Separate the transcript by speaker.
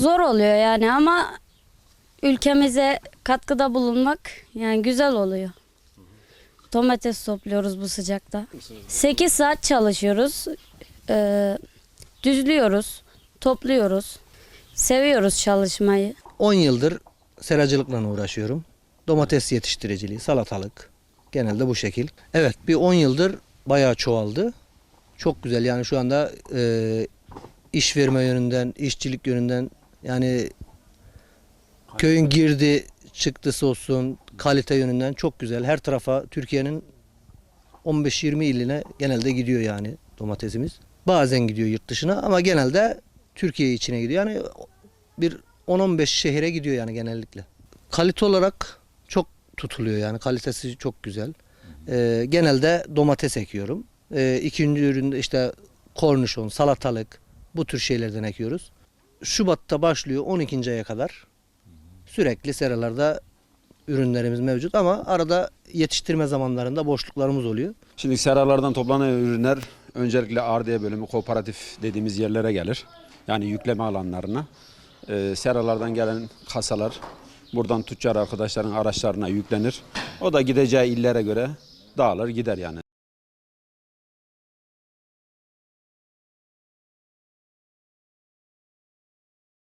Speaker 1: Zor oluyor yani ama ülkemize katkıda bulunmak yani güzel oluyor. Domates topluyoruz bu sıcakta. 8 saat çalışıyoruz. Ee, düzlüyoruz, topluyoruz. Seviyoruz çalışmayı.
Speaker 2: 10 yıldır seracılıkla uğraşıyorum. Domates yetiştiriciliği, salatalık. Genelde bu şekil. Evet bir 10 yıldır bayağı çoğaldı. Çok güzel yani şu anda e, iş verme yönünden, işçilik yönünden yani köyün girdi çıktısı olsun, kalite yönünden çok güzel. Her tarafa Türkiye'nin 15-20 iline genelde gidiyor yani domatesimiz. Bazen gidiyor yurt dışına ama genelde Türkiye içine gidiyor. Yani bir 10-15 şehire gidiyor yani genellikle. Kalite olarak çok tutuluyor yani kalitesi çok güzel. Ee, genelde domates ekiyorum. Ee, ikinci üründe işte kornişon, salatalık bu tür şeylerden ekiyoruz. Şubat'ta başlıyor 12. aya kadar sürekli seralarda ürünlerimiz mevcut ama arada yetiştirme zamanlarında boşluklarımız oluyor.
Speaker 3: Şimdi seralardan toplanan ürünler öncelikle ardiye bölümü kooperatif dediğimiz yerlere gelir. Yani yükleme alanlarına. Ee, seralardan gelen kasalar buradan tüccar arkadaşların araçlarına yüklenir. O da gideceği illere göre dağılır gider yani.